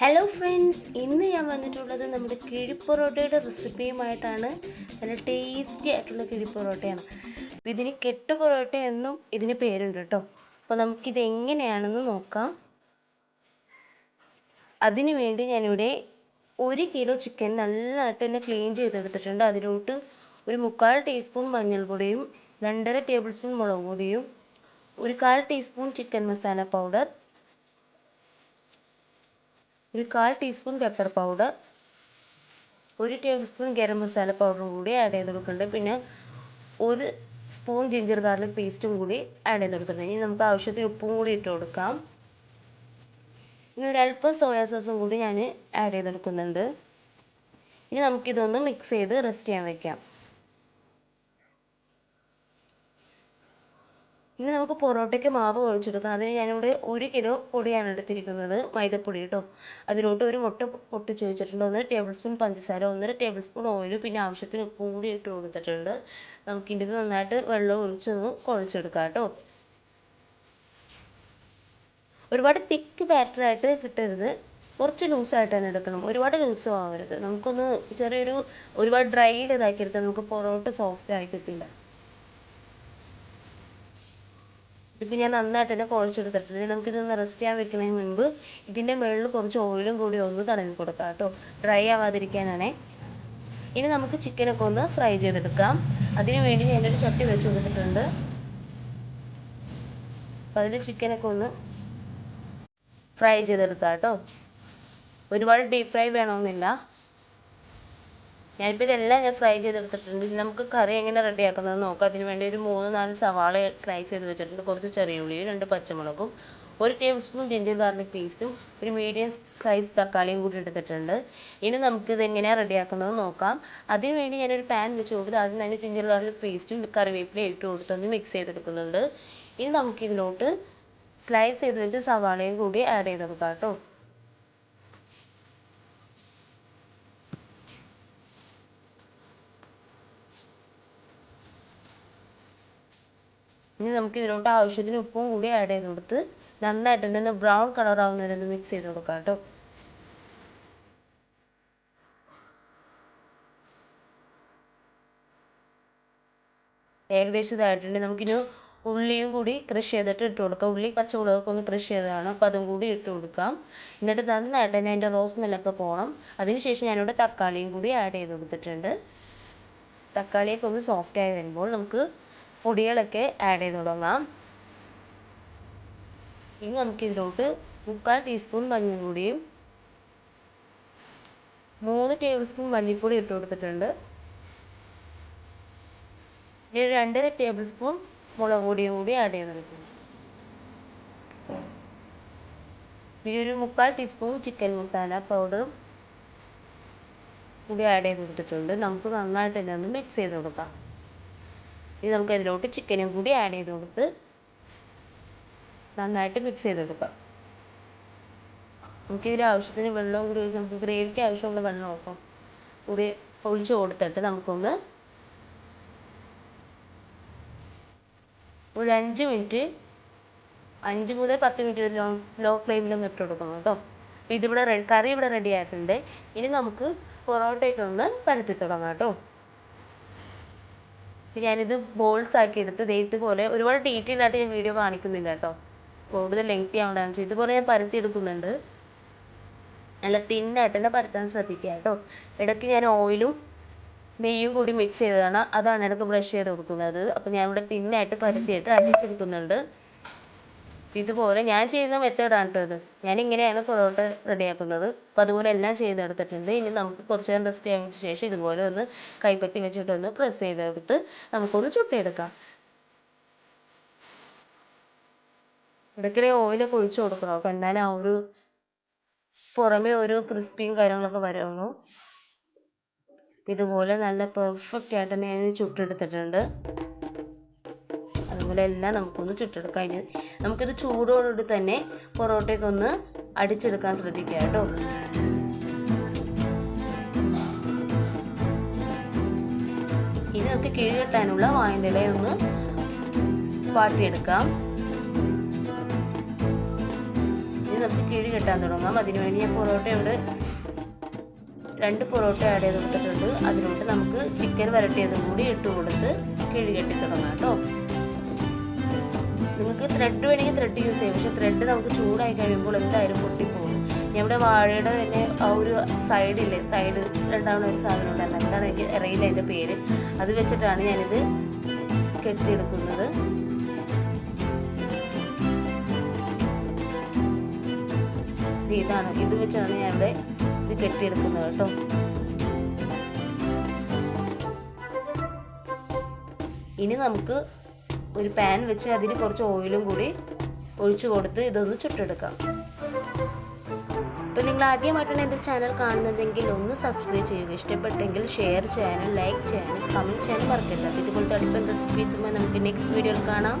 Hello friends ഇന്ന് ഞാൻ വന്നിട്ടുള്ളത് നമ്മുടെ കിഴിപ്പൊറോട്ടയുടെ റെസിപ്പിയുമായിട്ടാണ് നല്ല ടേസ്റ്റി ആയിട്ടുള്ള കിഴിപ്പൊറോട്ടയാണ് അപ്പോൾ ഇതിന് കെട്ട് പൊറോട്ട എന്നും ഇതിന് പേരുണ്ട് കേട്ടോ. അപ്പോൾ നമുക്കിത് എങ്ങനെയാണെന്ന് നോക്കാം. അതിനു വേണ്ടി ഞാനിവിടെ ഒരു കിലോ ചിക്കൻ നല്ലതായിട്ട് തന്നെ ക്ലീൻ ചെയ്തെടുത്തിട്ടുണ്ട്. അതിലോട്ട് ഒരു മുക്കാൽ ടീസ്പൂൺ മഞ്ഞൾപ്പൊടിയും രണ്ടര ടേബിൾ സ്പൂൺ മുളക് പൊടിയും ഒരു കാൽ ടീസ്പൂൺ ചിക്കൻ മസാല പൗഡർ ഒരു കാൽ ടീസ്പൂൺ പെപ്പർ പൗഡർ ഒരു ടേബിൾ സ്പൂൺ ഗരം മസാല പൗഡറും കൂടി ആഡ് ചെയ്ത് കൊടുക്കുന്നുണ്ട് പിന്നെ ഒരു സ്പൂൺ ജിഞ്ചർ ഗാർലിക് പേസ്റ്റും കൂടി ആഡ് ചെയ്ത് കൊടുക്കുന്നുണ്ട് ഇനി നമുക്ക് ആവശ്യത്തിന് ഉപ്പും കൂടി ഇട്ട് കൊടുക്കാം. ഇനി ഒരല്പം സോയാ സോസും കൂടി ഞാൻ ആഡ് ചെയ്ത് കൊടുക്കുന്നുണ്ട് ഇനി നമുക്കിതൊന്ന് മിക്സ് ചെയ്ത് റെസ്റ്റ് ചെയ്യാൻ വെക്കാം. ഇനി നമുക്ക് പൊറോട്ടയ്ക്ക് മാവ് കുഴച്ചെടുക്കാം. അതിന് ഞാനിവിടെ ഒരു കിലോ പൊടിയാണ് എടുത്തിരിക്കുന്നത് മൈദപ്പൊടി കേട്ടോ. അതിലോട്ട് ഒരു മുട്ട പൊട്ടിച്ച് വെച്ചിട്ടുണ്ട്. ഒന്നര ടേബിൾ സ്പൂൺ പഞ്ചസാര ഒന്നര ടേബിൾ സ്പൂൺ ഓയിൽ പിന്നെ ആവശ്യത്തിന് ഉപ്പും കൂടി ഇട്ട് കൊടുത്തിട്ടുണ്ട്. നമുക്കിത് നന്നായിട്ട് വെള്ളം ഒഴിച്ചൊന്ന് കുഴച്ചെടുക്കാം കേട്ടോ. ഒരുപാട് തിക്ക് ബാറ്ററായിട്ട് കിട്ടരുത്. കുറച്ച് ലൂസായിട്ട് തന്നെ എടുക്കണം. ഒരുപാട് ലൂസും ആവരുത്. നമുക്കൊന്ന് ചെറിയൊരു ഒരുപാട് ഡ്രൈയിൽ ഇതാക്കി എടുത്താൽ നമുക്ക് പൊറോട്ട സോഫ്റ്റ് ആയി കിട്ടില്ല. ഇപ്പം ഞാൻ നന്നായിട്ട് തന്നെ കുഴച്ചെടുത്തിട്ടുണ്ട് നമുക്കിതൊന്ന് റെസ്റ്റ് ചെയ്യാൻ വെക്കുന്നതിന് മുൻപ് ഇതിന്റെ മുകളിൽ കുറച്ച് ഓയിലും കൂടി ഒന്ന് തടവി കൊടുക്കാം കേട്ടോ. ഡ്രൈ ആവാതിരിക്കാനാണേ. ഇനി നമുക്ക് ചിക്കനൊക്കെ ഒന്ന് ഫ്രൈ ചെയ്തെടുക്കാം. അതിന് വേണ്ടി ഞാൻ ഒരു ചട്ടി വെച്ച് കൊടുത്തിട്ടുണ്ട്. അപ്പം അതിൽ ചിക്കനൊക്കെ ഒന്ന് ഫ്രൈ ചെയ്തെടുക്കാം കേട്ടോ. ഒരുപാട് ഡീപ് ഫ്രൈ വേണമെന്നില്ല. ഞാനിപ്പോൾ ഇതെല്ലാം ഞാൻ ഫ്രൈ ചെയ്തെടുത്തിട്ടുണ്ട്. ഇനി നമുക്ക് കറി എങ്ങനെ റെഡിയാക്കുന്നതെന്ന് നോക്കാം. അതിന് വേണ്ടി ഒരു മൂന്ന് നാല് സവാള സ്ലൈസ് ചെയ്ത് വെച്ചിട്ടുണ്ട്. കുറച്ച് ചെറിയ ഉള്ളിയും രണ്ട് പച്ചമുളകും ഒരു ടേബിൾ സ്പൂൺ ജിഞ്ചർ ഗാർലിക് പേസ്റ്റും ഒരു മീഡിയം സൈസ് തക്കാളിയും കൂടി എടുത്തിട്ടുണ്ട്. ഇനി നമുക്കിത് എങ്ങനെയാണ് റെഡിയാക്കുന്നത് നോക്കാം. അതിന് വേണ്ടി ഞാനൊരു പാൻ വെച്ച് കൊടുത്ത് അതിന് തന്നെ ജിഞ്ചർ ഗാർലിക് പേസ്റ്റും കറിവേപ്പിലയും ഇട്ട് കൊടുത്തൊന്ന് മിക്സ് ചെയ്തെടുക്കുന്നുണ്ട്. ഇനി നമുക്കിതിലോട്ട് സ്ലൈസ് ചെയ്ത് വെച്ച് സവാളയും കൂടി ആഡ് ചെയ്ത് കൊടുക്കാം കേട്ടോ. ഇനി നമുക്ക് ഇതിലോട്ട് ആവശ്യത്തിന് ഉപ്പും കൂടി ആഡ് ചെയ്ത് കൊടുത്ത് നന്നായിട്ട് തന്നെ ബ്രൗൺ കളറാവുന്ന ആവുന്നവരെ ഒന്ന് മിക്സ് ചെയ്ത് കൊടുക്കാം കേട്ടോ. ഏകദേശം ഇതായിട്ടുണ്ട്. നമുക്കിനി ഉള്ളിയും കൂടി ക്രഷ് ചെയ്തിട്ട് ഇട്ട് കൊടുക്കാം. ഉള്ളി പച്ചമുളകൊക്കെ ഒന്ന് ക്രഷ് ചെയ്തതാണ്. അപ്പോൾ അതും കൂടി ഇട്ട് കൊടുക്കാം. എന്നിട്ട് നന്നായിട്ട് തന്നെ അതിന്റെ റോസ് മെല്ലൊക്കെ പോകണം അതിനുശേഷം ഞാനിവിടെ തക്കാളിയും കൂടി ആഡ് ചെയ്ത് കൊടുത്തിട്ടുണ്ട്. തക്കാളിയൊക്കെ ഒന്ന് സോഫ്റ്റ് ആയി വരുമ്പോൾ നമുക്ക് പൊടികളൊക്കെ ആഡ് ചെയ്ത് തുടങ്ങാം. ഇനി നമുക്ക് ഇതിലോട്ട് മുക്കാൽ ടീസ്പൂൺ മഞ്ഞൾപ്പൊടിയും മൂന്ന് ടേബിൾ സ്പൂൺ മല്ലിപ്പൊടി ഇട്ട് കൊടുത്തിട്ടുണ്ട്. ഇനി രണ്ടര ടേബിൾ സ്പൂൺ മുളക് പൊടിയും കൂടി ആഡ് ചെയ്ത് കൊടുക്കുന്നു ഇനി ഒരു മുക്കാൽ ടീസ്പൂൺ ചിക്കൻ മസാല പൗഡറും കൂടി ആഡ് ചെയ്ത് കൊടുത്തിട്ടുണ്ട്. നമുക്ക് നന്നായിട്ട് തന്നെ ഒന്ന് മിക്സ് ചെയ്ത് കൊടുക്കാം. ഇനി നമുക്ക് അതിലോട്ട് ചിക്കനും കൂടി ആഡ് ചെയ്ത് കൊടുത്ത് നന്നായിട്ട് മിക്സ് ചെയ്തെടുക്കാം നമുക്കിതിൽ ആവശ്യത്തിന് വെള്ളം കൂടി നമുക്ക് ഗ്രേവിക്ക് ആവശ്യമുള്ള വെള്ളം ഒക്കെ കൂടി ഒഴിച്ച് കൊടുത്തിട്ട് നമുക്കൊന്ന് ഒരു അഞ്ച് മിനിറ്റ് അഞ്ച് മുതൽ പത്ത് മിനിറ്റ് ലോ ലോ ഫ്ലെയിമിലൊന്ന് ഇട്ട് കൊടുക്കണം കേട്ടോ. ഇതിവിടെ കറി ഇവിടെ റെഡി ആയിട്ടുണ്ട്. ഇനി നമുക്ക് പൊറോട്ടയൊക്കെ ഒന്ന് പരത്തി തുടങ്ങാം കേട്ടോ. ഞാനിത് ബോൾസ് ആക്കി എടുത്ത് ദേ ഇതുപോലെ ഒരുപാട് ഡീറ്റെയിൽ ആയിട്ട് ഞാൻ വീഡിയോ കാണിക്കുന്നില്ല കേട്ടോ. കൂടുതൽ ലെങ്തി ആവണ്ടാന്ന് വെച്ചാൽ ഇതുപോലെ ഞാൻ പരത്തി എടുക്കുന്നുണ്ട്. നല്ല തിന്നായിട്ട് തന്നെ പരത്താൻ ശ്രദ്ധിക്കുക കേട്ടോ. ഇടയ്ക്ക് ഞാൻ ഓയിലും നെയ്യും കൂടി മിക്സ് ചെയ്തതാണ്. അതാണ് ഇടയ്ക്ക് ബ്രഷ് ചെയ്ത് കൊടുക്കുന്നത്. അപ്പോൾ ഞാനിവിടെ തിന്നായിട്ട് പരത്തിയിട്ട് അരിച്ചെടുക്കുന്നുണ്ട് ഇതുപോലെ ഞാൻ ചെയ്യുന്ന മെത്തേഡാണ് കേട്ടോ ഇത്. ഞാൻ ഇങ്ങനെയാണ് പൊറോട്ട റെഡിയാക്കുന്നത് അപ്പോൾ അതുപോലെ എല്ലാം ചെയ്തെടുത്തിട്ടുണ്ട്. ഇനി നമുക്ക് കുറച്ച് നേരം റെസ്റ്റ് ചെയ്യാൻ ശേഷം ഇതുപോലെ ഒന്ന് കൈപ്പത്തി വെച്ചിട്ടൊന്ന് പ്രസ് ചെയ്തെടുത്ത് നമുക്കൊന്ന് ചുട്ടെടുക്കാം. ഇടയ്ക്കിടെ ഓയിലൊക്കെ ഒഴിച്ച് കൊടുക്കണം. അപ്പോൾ എന്നാലേ ആ ഒരു പുറമേ ഒരു ക്രിസ്പിയും കാര്യങ്ങളൊക്കെ വരുള്ളൂ. ഇതുപോലെ നല്ല പെർഫെക്റ്റ് ആയിട്ട് തന്നെ ഞാൻ ചുട്ടെടുത്തിട്ടുണ്ട്. അതുപോലെ എല്ലാം നമുക്കൊന്ന് ചുട്ടെടുക്കാം. ഇനി നമുക്കിത് ചൂടോടുകൂടി തന്നെ പൊറോട്ടയൊക്കെ ഒന്ന് അടിച്ചെടുക്കാൻ ശ്രദ്ധിക്കുക കേട്ടോ. ഇനി നമുക്ക് കിഴി കെട്ടാനുള്ള വായന്തലയൊന്ന് വാട്ടിയെടുക്കാം. ഇനി നമുക്ക് കിഴി കെട്ടാൻ തുടങ്ങാം. അതിനുവേണ്ടി ഞാൻ പൊറോട്ട ഇവിടെ രണ്ട് പൊറോട്ട ആഡ് ചെയ്ത് കൊടുത്തിട്ടുണ്ട്. അതിനോട്ട് നമുക്ക് ചിക്കൻ വരട്ടിയതും കൂടി ഇട്ട് കൊടുത്ത് കിഴി കെട്ടി തുടങ്ങാം കേട്ടോ. നിങ്ങൾക്ക് ത്രെഡ് വേണമെങ്കിൽ ത്രെഡ് യൂസ് ചെയ്യാം. പക്ഷേ ത്രെഡ് നമുക്ക് ചൂടായി കഴിയുമ്പോൾ എന്തായാലും പൊട്ടിപ്പോകും. ഞങ്ങളുടെ വാഴയുടെ തന്നെ ആ ഒരു സൈഡില്ലേ സൈഡ് രണ്ടാമത് ഒരു സാധനം ഉണ്ടായിരുന്നു എന്താണ് എനിക്ക് അറിയില്ല അതിന്റെ പേര്. അത് വെച്ചിട്ടാണ് ഞാനിത് കെട്ടിയെടുക്കുന്നത്. ഇത് ഇതാണ്. ഇത് വെച്ചാണ് ഞാൻ ഇവിടെ ഇത് കെട്ടിയെടുക്കുന്നത് കേട്ടോ. ഇനി നമുക്ക് ഒരു പാൻ വെച്ച് അതിന് കുറച്ച് ഓയിലും കൂടി ഒഴിച്ചു കൊടുത്ത് ഇതൊന്ന് ചുട്ടെടുക്കാം. അപ്പോൾ നിങ്ങൾ ആദ്യമായിട്ടാണ് എന്റെ ചാനൽ കാണുന്നതെങ്കിൽ ഒന്ന് സബ്സ്ക്രൈബ് ചെയ്യുക. ഇഷ്ടപ്പെട്ടെങ്കിൽ ഷെയർ ചെയ്യാനും ലൈക്ക് ചെയ്യാനും കമന്റ് ചെയ്യാനും മറക്കരുത്. ഇതുപോലത്തെ അടുത്ത റെസിപ്പീസുമായി നമുക്ക് നെക്സ്റ്റ് വീഡിയോയിൽ കാണാം.